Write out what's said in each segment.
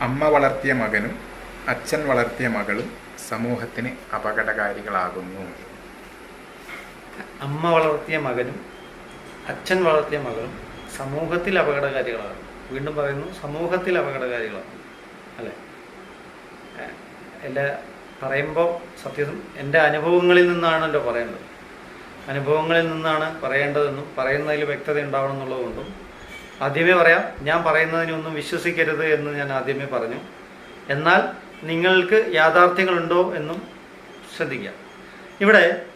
അമ്മ വളർത്തിയ മകനും അച്ഛൻ വളർത്തിയ മകളും സമൂഹത്തിന് അപകടകാരികളാകുന്നു. അമ്മ വളർത്തിയ മകനും അച്ഛൻ വളർത്തിയ മകളും സമൂഹത്തിൽ അപകടകാരികളാണ്. വീണ്ടും പറയുന്നു സമൂഹത്തിൽ അപകടകാരികളാണ്. അല്ലേ? എല്ലാ പറയുമ്പോൾ സത്യം എന്റെ അനുഭവങ്ങളിൽ നിന്നാണല്ലോ പറയേണ്ടത്. അനുഭവങ്ങളിൽ നിന്നാണ് പറയേണ്ടതെന്നും പറയുന്നതിൽ വ്യക്തത ഉണ്ടാവണം എന്നുള്ളതുകൊണ്ടും ആദ്യമേ പറയാം ഞാൻ പറയുന്നതിനൊന്നും വിശ്വസിക്കരുത് എന്ന് ഞാൻ ആദ്യമേ പറഞ്ഞു. എന്നാൽ നിങ്ങൾക്ക് യാഥാർത്ഥ്യങ്ങളുണ്ടോ എന്നും ശ്രദ്ധിക്കാം ഇവിടെ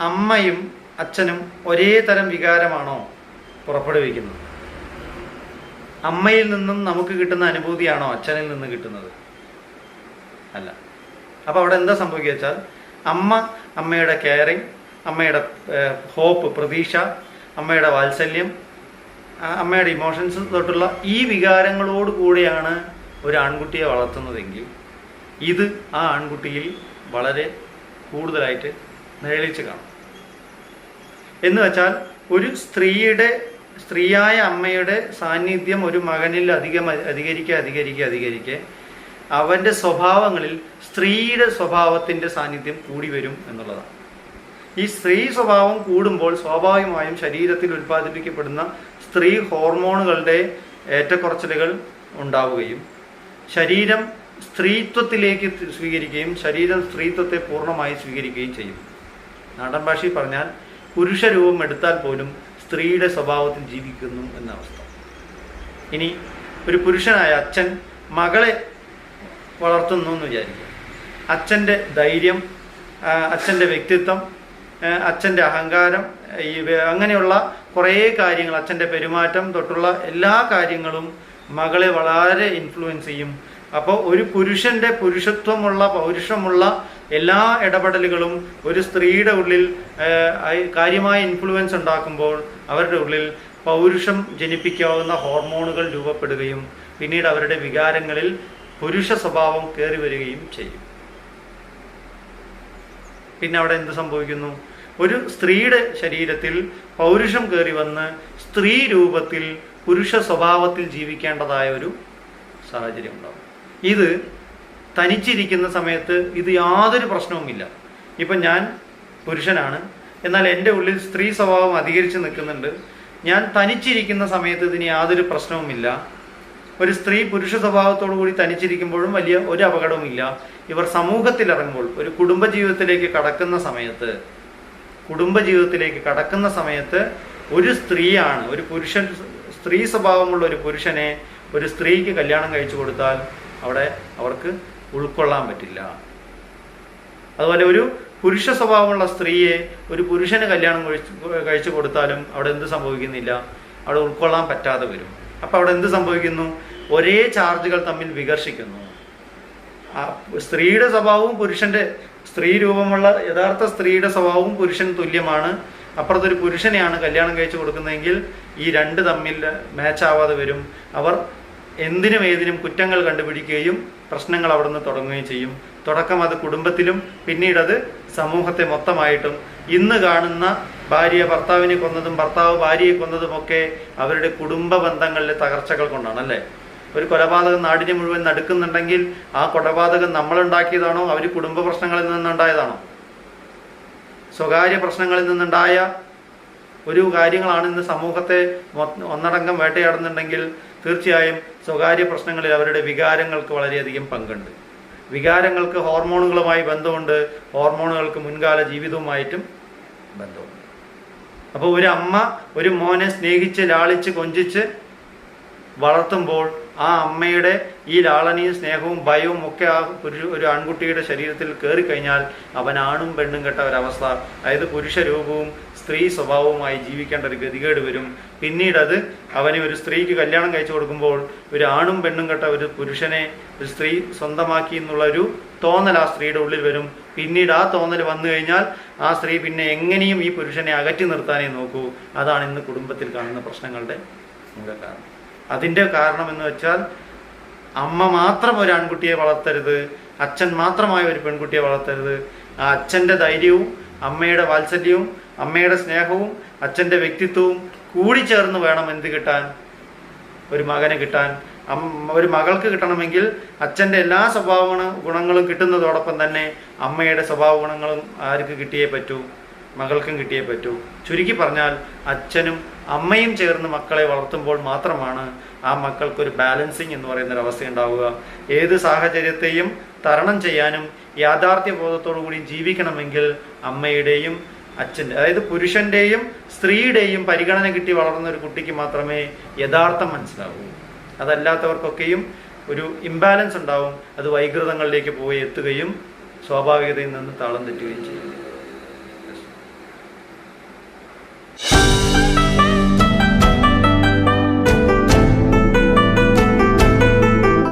അമ്മയും അച്ഛനും ഒരേ തരം വികാരമാണോ പുറപ്പെടുവിക്കുന്നത്? അമ്മയിൽ നിന്നും നമുക്ക് കിട്ടുന്ന അനുഭൂതിയാണോ അച്ഛനിൽ നിന്ന് കിട്ടുന്നത്? അല്ല. അപ്പോൾ അവിടെ എന്താ സംഭവിക്കുക വെച്ചാൽ അമ്മ അമ്മയുടെ കെയറിങ് അമ്മയുടെ ഹോപ്പ് പ്രതീക്ഷ അമ്മയുടെ വാത്സല്യം അമ്മയുടെ ഇമോഷൻസ് തൊട്ടുള്ള ഈ വികാരങ്ങളോട് കൂടെയാണ് ഒരു ആൺകുട്ടിയെ വളർത്തുന്നതെങ്കിൽ ഇത് ആ ആൺകുട്ടിയിൽ വളരെ കൂടുതലായിട്ട് നിഴലിച്ച് കാണും. എന്ന് വെച്ചാൽ ഒരു സ്ത്രീയുടെ സ്ത്രീയായ അമ്മയുടെ സാന്നിധ്യം ഒരു മകനിൽ അധികം അധികരിക്കുക അധികരിക്കുക അധികരിക്കുക അവന്റെ സ്വഭാവങ്ങളിൽ സ്ത്രീയുടെ സ്വഭാവത്തിന്റെ സാന്നിധ്യം കൂടി വരും എന്നുള്ളതാണ്. ഈ സ്ത്രീ സ്വഭാവം കൂടുമ്പോൾ സ്വാഭാവികമായും ശരീരത്തിൽ ഉൽപ്പാദിപ്പിക്കപ്പെടുന്ന സ്ത്രീ ഹോർമോണുകളുടെ ഏറ്റക്കുറച്ചിലുകൾ ഉണ്ടാവുകയും ശരീരം സ്ത്രീത്വത്തിലേക്ക് സ്വീകരിക്കുകയും ശരീരം സ്ത്രീത്വത്തെ പൂർണമായി സ്വീകരിക്കുകയും ചെയ്യും. നാടൻ ഭാഷയിൽ പറഞ്ഞാൽ പുരുഷ രൂപം എടുത്താൽ പോലും സ്ത്രീയുടെ സ്വഭാവത്തിൽ ജീവിക്കുന്നു എന്ന അവസ്ഥ. ഇനി ഒരു പുരുഷനായ അച്ഛൻ മകളെ വളർത്തുന്നു എന്ന് വിചാരിക്കുക. അച്ഛന്റെ ധൈര്യം അച്ഛന്റെ വ്യക്തിത്വം അച്ഛന്റെ അഹങ്കാരം ഈ അങ്ങനെയുള്ള കുറേ കാര്യങ്ങൾ അച്ഛന്റെ പെരുമാറ്റം തൊട്ടുള്ള എല്ലാ കാര്യങ്ങളും മകളെ വളരെ ഇൻഫ്ലുവൻസ് ചെയ്യും. അപ്പോൾ ഒരു പുരുഷന്റെ പുരുഷത്വമുള്ള പൗരുഷമുള്ള എല്ലാ ഇടപെടലുകളും ഒരു സ്ത്രീയുടെ ഉള്ളിൽ കാര്യമായ ഇൻഫ്ലുവൻസ് ഉണ്ടാക്കുമ്പോൾ അവരുടെ ഉള്ളിൽ പൗരുഷം ജനിപ്പിക്കാവുന്ന ഹോർമോണുകൾ രൂപപ്പെടുകയും പിന്നീട് അവരുടെ വികാരങ്ങളിൽ പുരുഷ സ്വഭാവം കയറി വരികയും ചെയ്യും. പിന്നെ അവിടെ എന്ത് സംഭവിക്കുന്നു? ഒരു സ്ത്രീയുടെ ശരീരത്തിൽ പൗരുഷം കയറി വന്ന് സ്ത്രീ രൂപത്തിൽ പുരുഷ സ്വഭാവത്തിൽ ജീവിക്കേണ്ടതായ ഒരു സാഹചര്യം ഉണ്ടാകും ഇത് തനിച്ചിരിക്കുന്ന സമയത്ത് ഇത് യാതൊരു പ്രശ്നവുമില്ല. ഇപ്പം ഞാൻ പുരുഷനാണ്. എന്നാൽ എന്റെ ഉള്ളിൽ സ്ത്രീ സ്വഭാവം അധികരിച്ച് നിൽക്കുന്നുണ്ട്. ഞാൻ തനിച്ചിരിക്കുന്ന സമയത്ത് ഇതിന് യാതൊരു പ്രശ്നവുമില്ല. ഒരു സ്ത്രീ പുരുഷ സ്വഭാവത്തോടു കൂടി തനിച്ചിരിക്കുമ്പോഴും വലിയ ഒരു അപകടവുമില്ല. ഇവർ സമൂഹത്തിൽ ഇറങ്ങുമ്പോൾ ഒരു കുടുംബ ജീവിതത്തിലേക്ക് കടക്കുന്ന സമയത്ത് കുടുംബജീവിതത്തിലേക്ക് കടക്കുന്ന സമയത്ത് ഒരു സ്ത്രീയാണ് ഒരു പുരുഷൻ സ്ത്രീ സ്വഭാവമുള്ള ഒരു പുരുഷനെ ഒരു സ്ത്രീക്ക് കല്യാണം കഴിച്ചു കൊടുത്താൽ അവിടെ അവർക്ക് ഉൾക്കൊള്ളാൻ പറ്റില്ല. അതുപോലെ ഒരു പുരുഷ സ്വഭാവമുള്ള സ്ത്രീയെ ഒരു പുരുഷന് കല്യാണം കഴിച്ചു കഴിച്ചു കൊടുത്താലും അവിടെ എന്ത് സംഭവിക്കുന്നില്ല? അവിടെ ഉൾക്കൊള്ളാൻ പറ്റാതെ വരും. അപ്പോൾ അവിടെ എന്ത് സംഭവിക്കുന്നു? ഒരേ ചാർജുകൾ തമ്മിൽ വികർഷിക്കുന്നു. ആ സ്ത്രീയുടെ സ്വഭാവവും പുരുഷന്റെ സ്ത്രീ രൂപമുള്ള യഥാർത്ഥ സ്ത്രീയുടെ സ്വഭാവവും പുരുഷൻ തുല്യമാണ്. അപ്പുറത്തൊരു പുരുഷനെയാണ് കല്യാണം കഴിച്ചു കൊടുക്കുന്നതെങ്കിൽ ഈ രണ്ട് തമ്മിൽ മാച്ച് ആവാതെ വരും. അവർ എന്തിനും ഏതിനും കുറ്റങ്ങൾ കണ്ടുപിടിക്കുകയും പ്രശ്നങ്ങൾ അവിടെ നിന്ന് തുടങ്ങുകയും ചെയ്യും. തുടക്കം അത് കുടുംബത്തിലും പിന്നീട് അത് സമൂഹത്തെ മൊത്തമായിട്ടും. ഇന്ന് കാണുന്ന ഭാര്യ ഭർത്താവിനെ കൊന്നതും ഭർത്താവ് ഭാര്യയെ കൊന്നതും ഒക്കെ അവരുടെ കുടുംബ ബന്ധങ്ങളിലെ തകർച്ചകൾ കൊണ്ടാണ് അല്ലേ? ഒരു കൊലപാതകം നാടിനെ മുഴുവൻ നടുക്കുന്നുണ്ടെങ്കിൽ ആ കൊലപാതകം നമ്മളുണ്ടാക്കിയതാണോ? അവർ കുടുംബ പ്രശ്നങ്ങളിൽ നിന്നുണ്ടായതാണോ? സ്വകാര്യ പ്രശ്നങ്ങളിൽ നിന്നുണ്ടായ ഒരു കാര്യങ്ങളാണ് ഇന്ന് സമൂഹത്തെ ഒന്നടങ്കം വേട്ടയാടുന്നുണ്ടെങ്കിൽ തീർച്ചയായും സ്വകാര്യ പ്രശ്നങ്ങളിൽ അവരുടെ വികാരങ്ങൾക്ക് വളരെയധികം പങ്കുണ്ട്. വികാരങ്ങൾക്ക് ഹോർമോണുകളുമായി ബന്ധമുണ്ട്. ഹോർമോണുകൾക്ക് മുൻകാല ജീവിതവുമായിട്ടും ബന്ധമുണ്ട്. അപ്പോൾ ഒരു അമ്മ ഒരു മോനെ സ്നേഹിച്ച് ലാളിച്ച് കൊഞ്ചിച്ച് വളർത്തുമ്പോൾ ആ അമ്മയുടെ ഈ ലാളനയും സ്നേഹവും ഭയവും ഒക്കെ ആ ഒരു ഒരു ആൺകുട്ടിയുടെ ശരീരത്തിൽ കയറി കഴിഞ്ഞാൽ അവൻ ആണും പെണ്ണും കെട്ട ഒരവസ്ഥ. അതായത് പുരുഷ രൂപവും സ്ത്രീ സ്വഭാവവുമായി ജീവിക്കേണ്ട ഒരു ഗതികേട് വരും. പിന്നീട് അത് അവനെ ഒരു സ്ത്രീക്ക് കല്യാണം കഴിച്ചു കൊടുക്കുമ്പോൾ ഒരു ആണും പെണ്ണും കെട്ട ഒരു പുരുഷനെ ഒരു സ്ത്രീ സ്വന്തമാക്കി എന്നുള്ള ഒരു തോന്നൽ ആ സ്ത്രീയുടെ ഉള്ളിൽ വരും. പിന്നീട് ആ തോന്നൽ വന്നു കഴിഞ്ഞാൽ ആ സ്ത്രീ പിന്നെ എങ്ങനെയും ഈ പുരുഷനെ അകറ്റി നിർത്താനേ നോക്കൂ. അതാണ് ഇന്ന് കുടുംബത്തിൽ കാണുന്ന പ്രശ്നങ്ങളുടെ കാരണം. അതിന്റെ കാരണം എന്ന് വെച്ചാൽ അമ്മ മാത്രം ഒരു ആൺകുട്ടിയെ വളർത്തരുത് അച്ഛൻ മാത്രമായ ഒരു പെൺകുട്ടിയെ വളർത്തരുത്. ആ അച്ഛന്റെ ധൈര്യവും അമ്മയുടെ വാത്സല്യവും അമ്മയുടെ സ്നേഹവും അച്ഛന്റെ വ്യക്തിത്വവും കൂടി ചേർന്ന് വേണം എന്ത് കിട്ടാൻ? ഒരു മകനെ കിട്ടാൻ. ഒരു മകൾക്ക് കിട്ടണമെങ്കിൽ അച്ഛന്റെ എല്ലാ സ്വഭാവ ഗുണ- ഗുണങ്ങളും കിട്ടുന്നതോടൊപ്പം തന്നെ അമ്മയുടെ സ്വഭാവ ഗുണങ്ങളും ആർക്ക് കിട്ടിയേ പറ്റൂ? മകൾക്കും കിട്ടിയേ പറ്റൂ. ചുരുക്കി പറഞ്ഞാൽ അച്ഛനും അമ്മയും ചേർന്ന് മക്കളെ വളർത്തുമ്പോൾ മാത്രമാണ് ആ മക്കൾക്കൊരു ബാലൻസിങ് എന്ന് പറയുന്ന ഒരു അവസ്ഥ ഉണ്ടാവുക ഏത് സാഹചര്യത്തെയും തരണം ചെയ്യാനും യാഥാർത്ഥ്യ ബോധത്തോടു കൂടി ജീവിക്കണമെങ്കിൽ അമ്മയുടെയും അച്ഛന്റെ അതായത് പുരുഷന്റെയും സ്ത്രീയുടെയും പരിഗണന കിട്ടി വളർന്ന ഒരു കുട്ടിക്ക് മാത്രമേ യഥാർത്ഥം മനസ്സിലാവൂ. അതല്ലാത്തവർക്കൊക്കെയും ഒരു ഇംബാലൻസ് ഉണ്ടാവും. അത് വൈകൃതങ്ങളിലേക്ക് പോയി എത്തുകയും സ്വാഭാവികതയിൽ നിന്ന് താളം തെറ്റുകയും ചെയ്യും.